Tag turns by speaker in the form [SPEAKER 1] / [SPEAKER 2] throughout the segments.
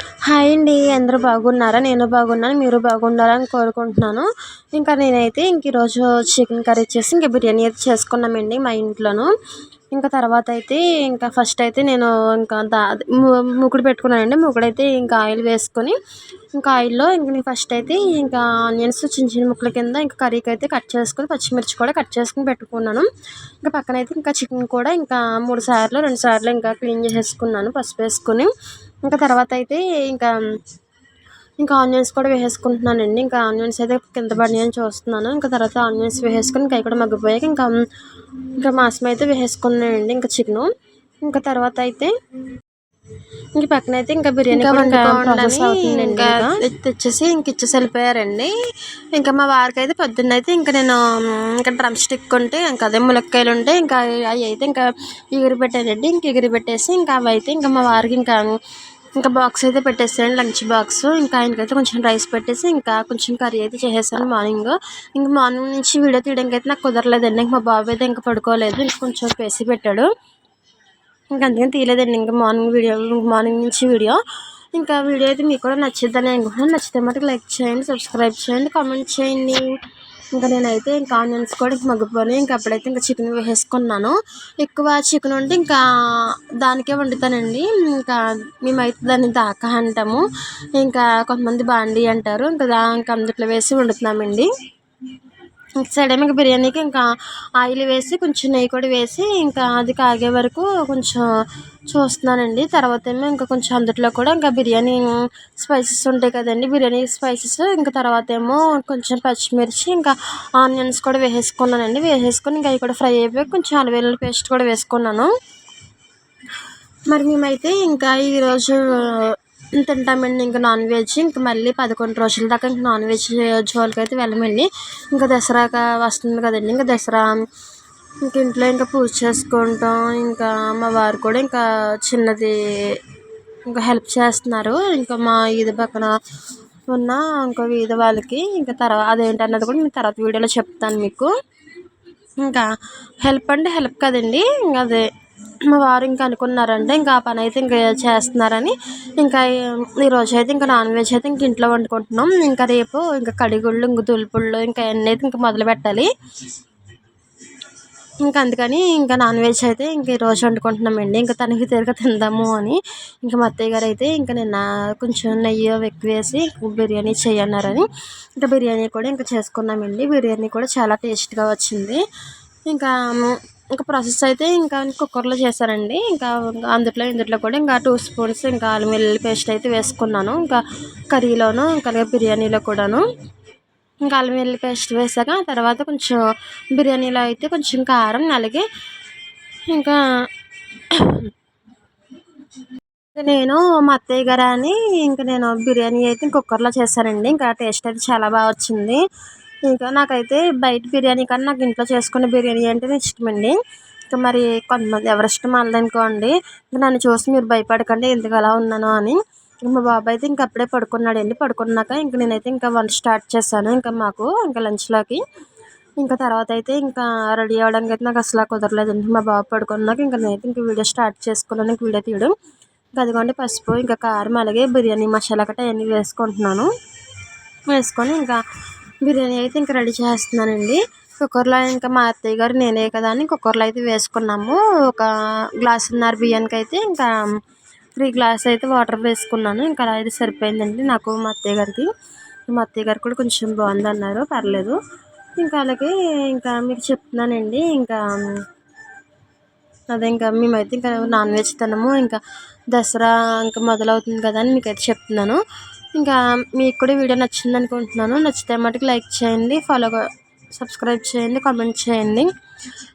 [SPEAKER 1] Hi అండి అందరూ బాగున్నారా? నేను బాగున్నాను మీరు బాగున్నారని కోరుకుంటున్నాను. ఇంకా నేనైతే ఇంక ఈరోజు చికెన్ కర్రీ చేసి ఇంకా బిర్యానీ అయితే చేసుకున్నామండి మా ఇంట్లోను. ఇంకా తర్వాత అయితే ఇంకా ఫస్ట్ అయితే నేను ఇంకా దా మూకుడు పెట్టుకున్నానండి. మూకుడు అయితే ఇంకా ఆయిల్ వేసుకొని ఇంకా ఆయిల్లో ఇంకా నేను ఫస్ట్ అయితే ఇంకా ఆనియన్స్ చిన్న చిన్న ముక్కల కింద ఇంకా కర్రీకి అయితే కట్ చేసుకొని పచ్చిమిర్చి కూడా కట్ చేసుకుని పెట్టుకున్నాను. ఇంకా పక్కన అయితే ఇంకా చికెన్ కూడా ఇంకా మూడు సార్లు రెండు సార్లు ఇంకా క్లీన్ చేసేసుకున్నాను పసుపు వేసుకొని. ఇంకా తర్వాత అయితే ఇంకా ఇంకా ఆనియన్స్ కూడా వేసేసుకుంటున్నానండి. ఇంకా ఆనియన్స్ అయితే కింద పడినాయని చూస్తున్నాను. ఇంకా తర్వాత ఆనియన్స్ వేసేసుకొని ఇంకా అవి కూడా మగ్గిపోయాక ఇంకా ఇంకా మాసం అయితే వేసేసుకున్నానండి. ఇంకా చికెను. ఇంకా తర్వాత అయితే ఇంక పక్కన అయితే ఇంకా బిర్యానీ ఇంకా తెచ్చేసి ఇంక ఇచ్చేసి వెళ్ళిపోయారండి. ఇంకా మా వారికి అయితే పొద్దున్న అయితే ఇంకా నేను ఇంకా డ్రమ్ స్టిక్ ఉంటే ఇంకా అదే ములక్కాయలు ఉంటే ఇంకా అవి అయితే ఇంకా ఎగిరి పెట్టానండి ఇంక ఎగిరి పెట్టేసి ఇంకా అవి అయితే ఇంకా మా వారికి ఇంకా ఇంకా బాక్స్ అయితే పెట్టేసాను లంచ్ బాక్స్ ఇంకా ఆయనకైతే కొంచెం రైస్ పెట్టేసి ఇంకా కొంచెం కర్రీ అయితే చేసేసాను మార్నింగ్ ఇంకా మార్నింగ్ నుంచి వీడియో తీయడానికి అయితే నాకు కుదరలేదండి. ఇంకా మా బాబు అయితే ఇంకా పడుకోలేదు. ఇంకా కొంచెం పేసి పెట్టాడు. ఇంకా అందుకని తీయలేదండి. ఇంకా మార్నింగ్ వీడియో మార్నింగ్ నుంచి వీడియో ఇంకా వీడియో అయితే మీకు కూడా నచ్చిద్దని అనుకుంటున్నాను. నచ్చితే మటుకు లైక్ చేయండి సబ్స్క్రైబ్ చేయండి కామెంట్ చేయండి. ఇంకా నేనైతే ఇంకా ఆనియన్స్ కూడా మగ్గిపోయి ఇంకా అప్పుడైతే ఇంకా చికెన్ వేసుకున్నాను. ఎక్కువ చికెన్ ఉంటే ఇంకా దానికే వండుతానండి. ఇంకా మేమైతే దాన్ని దాకా అంటాము. ఇంకా కొంతమంది బాండి అంటారు. ఇంకా దా ఇంకా అందుట్లో వేసి వండుతున్నామండి. ఇంక సైడ్ ఏమో ఇంకా బిర్యానీకి ఇంకా ఆయిల్ వేసి కొంచెం నెయ్యి కూడా వేసి ఇంకా అది కాగే వరకు కొంచెం చూస్తున్నానండి. తర్వాత ఏమో ఇంకా కొంచెం అందుట్లో కూడా ఇంకా బిర్యానీ స్పైసెస్ ఉంటాయి కదండి. బిర్యానీ స్పైసెస్ ఇంకా తర్వాత ఏమో కొంచెం పచ్చిమిర్చి ఇంకా ఆనియన్స్ కూడా వేసేసుకున్నానండి. వేసేసుకొని ఇంకా అవి కూడా ఫ్రై అయిపోయి కొంచెం అల్లం పేస్ట్ కూడా వేసుకున్నాను. మరి మేమైతే ఇంకా ఈరోజు తింటామండి. ఇంకా నాన్ వెజ్ ఇంకా మళ్ళీ పదకొండు రోజుల దాకా ఇంకా నాన్ వెజ్ జోలికి అయితే వెళ్ళమండి. ఇంకా దసరాగా వస్తుంది కదండి. ఇంకా దసరా ఇంక ఇంట్లో ఇంకా పూజ చేసుకుంటాం. ఇంకా మా వారు కూడా ఇంకా చిన్నది ఇంకా హెల్ప్ చేస్తున్నారు. ఇంకా మా ఇది పక్కన ఉన్న ఇంకో వీధి వాళ్ళకి ఇంకా తర్వాత అదేంటన్నది కూడా నేను తర్వాత వీడియోలో చెప్తాను మీకు. ఇంకా హెల్ప్ అంటే హెల్ప్ కదండి. ఇంకా అదే మా వారు ఇంకా అనుకున్నారంటే ఇంకా ఆ పని అయితే ఇంకా చేస్తున్నారని ఇంకా ఈరోజు అయితే ఇంకా నాన్ వెజ్ అయితే ఇంక ఇంట్లో వండుకుంటున్నాం. ఇంకా రేపు ఇంకా కడిగుళ్ళు ఇంకా దులుపుళ్ళు ఇంకా అన్నీ అయితే ఇంకా మొదలు పెట్టాలి. ఇంకా అందుకని ఇంకా నాన్ వెజ్ అయితే ఇంక ఈరోజు వండుకుంటున్నామండి. ఇంకా తనకి తిరిగి తిందాము అని ఇంకా మా అత్తయ్య గారు అయితే ఇంకా నిన్న కొంచెం నెయ్యి ఎక్కువ వేసి బిర్యానీ చేయన్నారని ఇంకా బిర్యానీ కూడా ఇంకా చేసుకున్నామండి. బిర్యానీ కూడా చాలా టేస్ట్గా వచ్చింది. ఇంకా ఇంకా ప్రాసెస్ అయితే ఇంకా కుక్కర్లో చేశానండి ఇంకా అందులో ఇందులో కూడా ఇంకా టూ స్పూన్స్ ఇంకా అల్లం వెల్లుల్లి పేస్ట్ అయితే వేసుకున్నాను. ఇంకా కర్రీలోను ఇంకా బిర్యానీలో కూడాను. ఇంకా అల్లం వెల్లుల్లి పేస్ట్ వేసాక తర్వాత కొంచెం బిర్యానీలో అయితే కొంచెం కారం అలాగే ఇంకా నేను మా అత్తయ్య గారు అని ఇంకా నేను బిర్యానీ అయితే కుక్కర్లో చేశానండి. ఇంకా టేస్ట్ అయితే చాలా బాగా వచ్చింది. ఇంకా నాకైతే బయట బిర్యానీ కన్నా నాకు ఇంట్లో చేసుకునే బిర్యానీ అంటేనే ఇష్టమండి. ఇంకా మరి కొంతమంది ఎవరి ఇష్టం వాళ్ళదనుకోండి నన్ను చూసి మీరు భయపడకండి ఎందుకు అలా ఉన్నాను అని. మా బాబు అయితే ఇంక అప్పుడే పడుకున్నాడండి పడుకున్నాక ఇంక నేనైతే ఇంకా వంట స్టార్ట్ చేశాను. ఇంకా మాకు ఇంకా లంచ్లోకి ఇంకా తర్వాత అయితే ఇంకా రెడీ అవ్వడానికి అయితే నాకు అసలు కుదరలేదండి. మా బాబు పడుకున్నాక ఇంకా నేనైతే ఇంక వీడియో స్టార్ట్ చేసుకున్నాను. ఇంక వీడియో తీయడం. ఇంకా అదిగోండి పసుపు ఇంకా కారం అలాగే బిర్యానీ మసాలా కట్ట అవన్నీ వేసుకుంటున్నాను. వేసుకొని ఇంకా బిర్యానీ అయితే ఇంకా రెడీ చేస్తున్నానండి. కుక్కర్లో ఇంకా మా అత్తయ్య గారు నేనే కదా అని కుక్కర్లో అయితే వేసుకున్నాము. ఒక గ్లాసున్నర బియ్యానికి అయితే ఇంకా త్రీ గ్లాస్ అయితే వాటర్ వేసుకున్నాను. ఇంకా అలా అయితే సరిపోయిందండి నాకు మా అత్తయ్య గారికి. మా అత్తయ్య గారు కూడా కొంచెం బాగుంది అన్నారు పర్లేదు. ఇంకా అలాగే ఇంకా మీకు చెప్తున్నానండి ఇంకా అదే ఇంకా మేమైతే ఇంకా నాన్ వెజ్ తినము. ఇంకా దసరా ఇంకా మొదలవుతుంది కదా అని మీకైతే చెప్తున్నాను. ఇంకా మీకు కూడా వీడియో నచ్చింది అనుకుంటున్నాను. నచ్చితే మటుకు లైక్ చేయండి ఫాలో సబ్స్క్రైబ్ చేయండి కామెంట్ చేయండి.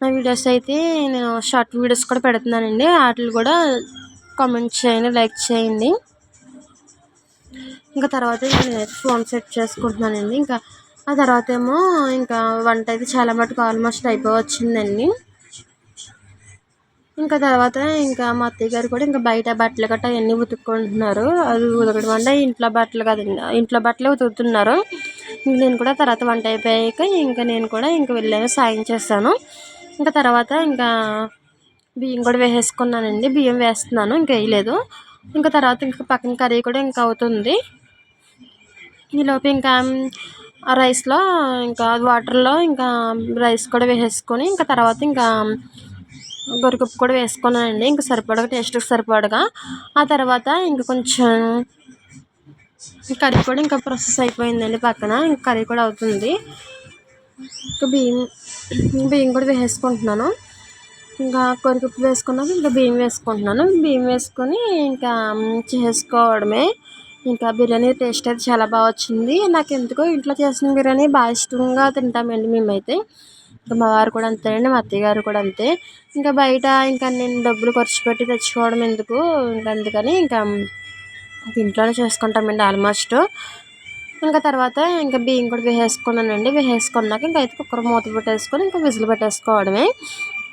[SPEAKER 1] నా వీడియోస్ అయితే నేను షార్ట్ వీడియోస్ కూడా పెడుతున్నానండి. వాటిని కూడా కామెంట్ చేయండి లైక్ చేయండి. ఇంకా తర్వాత నేను ఫోన్ సెట్ చేసుకుంటున్నానండి. ఇంకా ఆ తర్వాత ఏమో ఇంకా వంట అయితే చాలా మటుకు ఆల్మోస్ట్ అయిపోవచ్చిందండి. ఇంకా తర్వాత ఇంకా మా అత్తయ్య గారు కూడా ఇంకా బయట బట్టలు గట్ట అవన్నీ ఉతుక్కుంటున్నారు. అది ఉతకడం అంటే ఇంట్లో బట్టలు కదండి ఇంట్లో బట్టలే ఉతుకుతున్నారు. నేను కూడా తర్వాత వంట అయిపోయాక ఇంకా నేను కూడా ఇంకా వెళ్ళాను సాయం చేస్తాను. ఇంకా తర్వాత ఇంకా బియ్యం కూడా వేసేసుకున్నానండి. బియ్యం వేస్తున్నాను ఇంకా వేయలేదు. ఇంకా తర్వాత ఇంకా పక్కన కర్రీ కూడా ఇంకా అవుతుంది. ఈలోపు ఇంకా ఆ రైస్లో ఇంకా వాటర్లో ఇంకా రైస్ కూడా వేసేసుకొని ఇంకా తర్వాత ఇంకా గొరికప్పు కూడా వేసుకున్నానండి. ఇంకా సరిపడగా టేస్ట్కి సరిపడగా ఆ తర్వాత ఇంకా కొంచెం కర్రీ కూడా ఇంకా ప్రాసెస్ అయిపోయిందండి పక్కన. ఇంకా కర్రీ కూడా అవుతుంది. ఇంకా బియ్యం బియ్యం కూడా వేసుకుంటున్నాను. ఇంకా కొరికప్పు వేసుకున్నాక ఇంకా బియ్యం వేసుకుంటున్నాను. బియ్యం వేసుకొని ఇంకా చేసుకోవడమే. ఇంకా బిర్యానీ టేస్ట్ అయితే చాలా బాగా వచ్చింది. నాకు ఎందుకో ఇంట్లో చేసిన బిర్యానీ బాగా ఇష్టంగా తింటామండి మేమైతే. ఇంకా మా వారు కూడా అంతేనండి మా అత్తయ్య గారు కూడా అంతే. ఇంకా బయట ఇంకా నేను డబ్బులు ఖర్చు పెట్టి తెచ్చుకోవడం ఎందుకు? ఇంకా అందుకని ఇంకా ఇంట్లోనే చేసుకుంటామండి ఆల్మోస్ట్ ఇంకా తర్వాత ఇంకా బియ్యం కూడా వేసేసుకున్నానండి వేసేసుకున్నాక ఇంకా అయితే కుక్కర్ మూత పెట్టేసుకొని ఇంకా విజిల్ పెట్టేసుకోవడమే.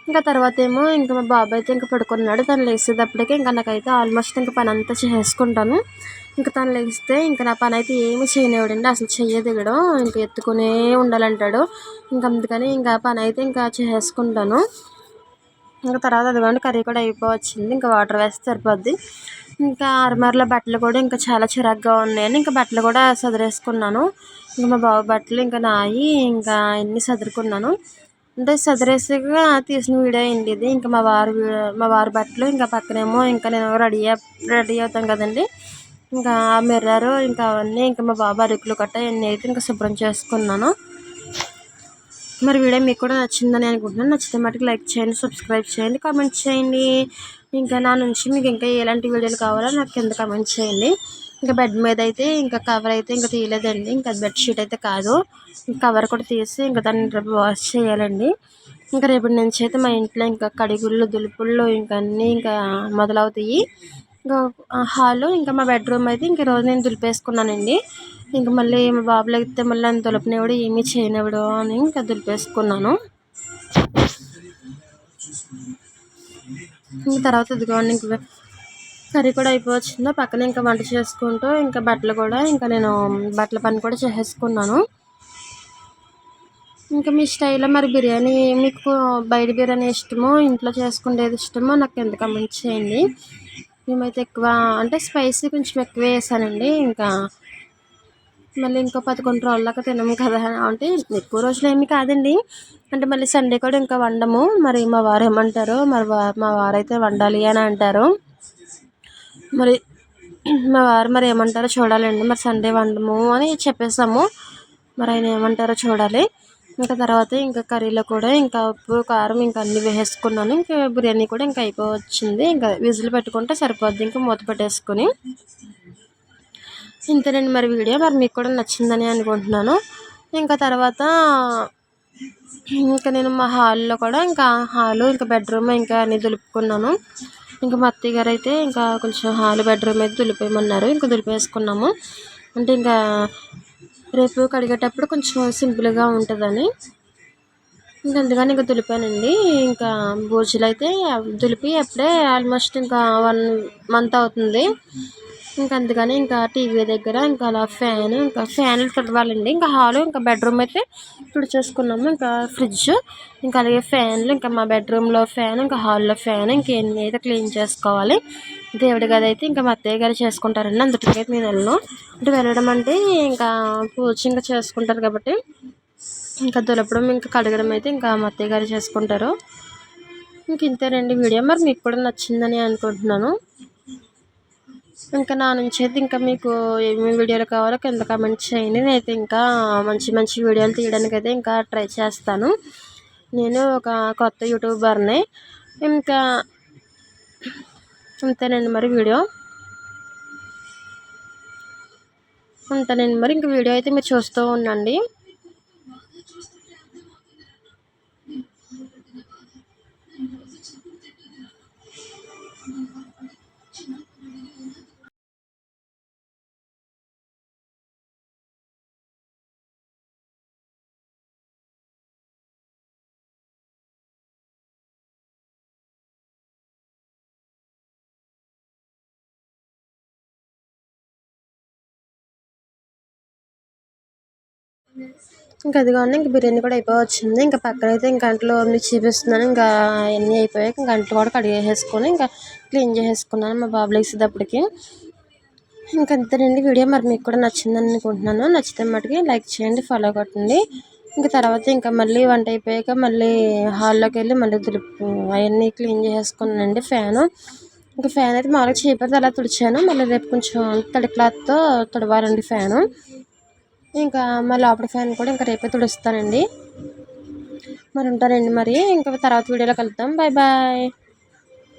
[SPEAKER 1] ఇంకా తర్వాత ఏమో ఇంకా మా బాబు అయితే ఇంకా పడుకున్నాడు. తను లేచేటప్పటికి ఇంకా నాకైతే ఆల్మోస్ట్ ఇంకా పని అంతా చేసుకుంటాను. ఇంకా తను లేస్తే ఇంకా నా పని అయితే ఏమి చేయనివాడండి అసలు చెయ్య దిగడం ఇంకా ఎత్తుకునే ఉండాలంటాడు. ఇంకా అందుకని ఇంకా పని అయితే ఇంకా చేసుకుంటాను. ఇంకా తర్వాత అదిగోండి కర్రీ కూడా అయిపోవచ్చింది. ఇంకా వాటర్ వేస్తే సరిపోద్ది. ఇంకా అరమరలో బట్టలు కూడా ఇంకా చాలా చిరాగ్గా ఉన్నాయని ఇంకా బట్టలు కూడా సదిరేసుకున్నాను. ఇంకా మా బాబు బట్టలు ఇంకా నాయి ఇంకా అన్నీ సదురుకున్నాను. అంటే సదిరేసాక తీసిన వీడియో అండి ఇది. ఇంకా మా వారు మా వారి బట్టలు ఇంకా పక్కనేమో ఇంకా నేను రెడీ రెడీ అవుతాం కదండి. ఇంకా ఆ మిర్రర్ ఇంకా అవన్నీ ఇంకా మా బాబు అరుకులు కట్ట అన్నీ అయితే ఇంకా శుభ్రం చేసుకున్నాను. మరి వీడియో మీకు కూడా నచ్చిందని అనుకుంటున్నాను. నచ్చితే మటుకు లైక్ చేయండి సబ్స్క్రైబ్ చేయండి కామెంట్ చేయండి. ఇంకా నా నుంచి మీకు ఇంకా ఎలాంటి వీడియోలు కావాలో నాకు కింద కామెంట్ చేయండి. ఇంకా బెడ్ మీద అయితే ఇంకా కవర్ అయితే ఇంకా తీయలేదండి. ఇంకా బెడ్షీట్ అయితే కాదు. కవర్ కూడా తీసి ఇంకా దాన్ని రేపు వాష్ చేయాలండి. ఇంకా రేపటి నుంచి అయితే మా ఇంట్లో ఇంకా కడిగుళ్ళు దులుపుళ్ళు ఇంకా అన్నీ ఇంకా మొదలవుతాయి. ఇంకా హాలు ఇంకా మా బెడ్రూమ్ అయితే ఇంక రోజు నేను దులిపేసుకున్నానండి. ఇంకా మళ్ళీ మా బాబులు అయితే మళ్ళీ నన్ను దులపనివాడు ఏమీ చేయనివాడు అని ఇంకా దులిపేసుకున్నాను. ఇంక తర్వాత ఇదిగోండి ఇంక కర్రీ కూడా అయిపోవచ్చిందో. పక్కన ఇంకా వంట చేసుకుంటూ ఇంకా బట్టలు కూడా ఇంకా నేను బట్టల పని కూడా చేసేసుకున్నాను. ఇంకా మీ స్టైల్లో మరి బిర్యానీ మీకు బయట బిర్యానీ ఇష్టమో ఇంట్లో చేసుకునేది ఇష్టమో నాకు ఎంత కమెంట్ చేయండి. మేమైతే ఎక్కువ అంటే స్పైసీ కొంచెం ఎక్కువ వేసానండి. ఇంకా మళ్ళీ ఇంకో పదకొండు రోజులదాకా తినము కదా అంటే ఎక్కువ రోజులు ఏమి కాదండి. అంటే మళ్ళీ సండే కూడా ఇంకా వండము. మరి మా వారు ఏమంటారు మరి మా వారైతే వండాలి అని అంటారు. మరి మా వారు మరి ఏమంటారో చూడాలండి. మరి సండే వండము అని చెప్పేసాము. మరి ఆయన ఏమంటారో చూడాలి. ఇంకా తర్వాత ఇంకా కర్రీలో కూడా ఇంకా ఉప్పు కారం ఇంకా అన్నీ వేసేసుకున్నాను. ఇంకా బిర్యానీ కూడా ఇంకా అయిపోవచ్చింది. ఇంకా విజిల్ పెట్టుకుంటే సరిపోద్ది. ఇంకా మూత పెట్టేసుకొని ఇంతేనండి మరి వీడియో. మరి మీకు కూడా నచ్చిందని అనుకుంటున్నాను. ఇంకా తర్వాత ఇంకా నేను మా హాల్లో కూడా ఇంకా హాలు ఇంకా బెడ్రూమ్ ఇంకా అన్నీ దులుపుకున్నాను. ఇంకా మా అత్తయ్య గారు అయితే ఇంకా కొంచెం హాల్ బెడ్రూమ్ అయితే దులిపేయమన్నారు. ఇంకా దులిపేసుకున్నాము. అంటే ఇంకా రేపు కడిగేటప్పుడు కొంచెం సింపుల్గా ఉంటుందని. ఇంకా అందుకని ఇంకా దులిపానండి. ఇంకా బూజులు అయితే దులిపి అప్పుడే ఆల్మోస్ట్ ఇంకా వన్ మంత్ అవుతుంది. ఇంకా అందుకని ఇంకా టీవీ దగ్గర ఇంకా అలా ఫ్యాన్ ఇంకా ఫ్యాన్లు చదవాలండి. ఇంకా హాలు ఇంకా బెడ్రూమ్ అయితే తుడిచేసుకున్నాము ఇంకా ఫ్రిడ్జ్ ఇంకా అలాగే ఫ్యాన్లు ఇంకా మా బెడ్రూమ్లో ఫ్యాన్ ఇంకా హాల్లో ఫ్యాన్ ఇంకేమి అయితే క్లీన్ చేసుకోవాలి. దేవుడి గది అయితే ఇంకా మా అత్తయ్య గారు చేసుకుంటారండి. అందుకే నేను వెళ్ళను. అంటే వెళ్ళడం అంటే ఇంకా పూజ ఇంకా చేసుకుంటారు కాబట్టి ఇంకా దులపడం ఇంకా కడగడం అయితే ఇంకా మా అత్తయ్య గారు చేసుకుంటారు. ఇంక ఇంతేనండి వీడియో. మరి మీకు కూడా నచ్చిందని అనుకుంటున్నాను. ఇంకా నా నుంచి అయితే ఇంకా మీకు ఏమేమి వీడియోలు కావాలో కింద కామెంట్ చేయండి. నేనైతే ఇంకా మంచి మంచి వీడియోలు తీయడానికి అయితే ఇంకా ట్రై చేస్తాను. నేను ఒక కొత్త యూట్యూబర్ని ఇంకా అంతేనండి మరి వీడియో. ఉంటానండి మరి ఇంక వీడియో అయితే మీరు చూస్తూ ఉండండి. ఇంకా అది కానీ ఇంకా బిర్యానీ కూడా అయిపోవచ్చింది. ఇంకా పక్కన అయితే ఇంకా అంట్లో మీకు చూపిస్తున్నాను. ఇంకా అన్నీ అయిపోయాయి ఇంకా అంట్లు కూడా కడిగేసుకొని ఇంకా క్లీన్ చేసేసుకున్నాను మా బాబు లేసేటప్పటికి. ఇంకా అంతేనండి. వీడియో మరి మీకు కూడా నచ్చిందని అనుకుంటున్నాను. నచ్చితే మటుకి లైక్ చేయండి ఫాలో కొట్టండి. ఇంకా తర్వాత ఇంకా మళ్ళీ వంట అయిపోయాక మళ్ళీ హాల్లోకి వెళ్ళి మళ్ళీ తులుపు అవన్నీ క్లీన్ చేసేసుకున్నానండి ఫ్యాను. ఇంకా ఫ్యాన్ అయితే మామూలుగా చీపురుతో అలా తుడిచాను. మళ్ళీ రేపు కొంచెం తడి క్లాత్తో తుడవాలండి ఫ్యాను. ఇంకా మా లోపల ఫ్యాన్ కూడా ఇంకా రేపే తుడుస్తానండి. మరి ఉంటారండి మరి. ఇంకా తర్వాత వీడియోలో కలుద్దాం. Bye bye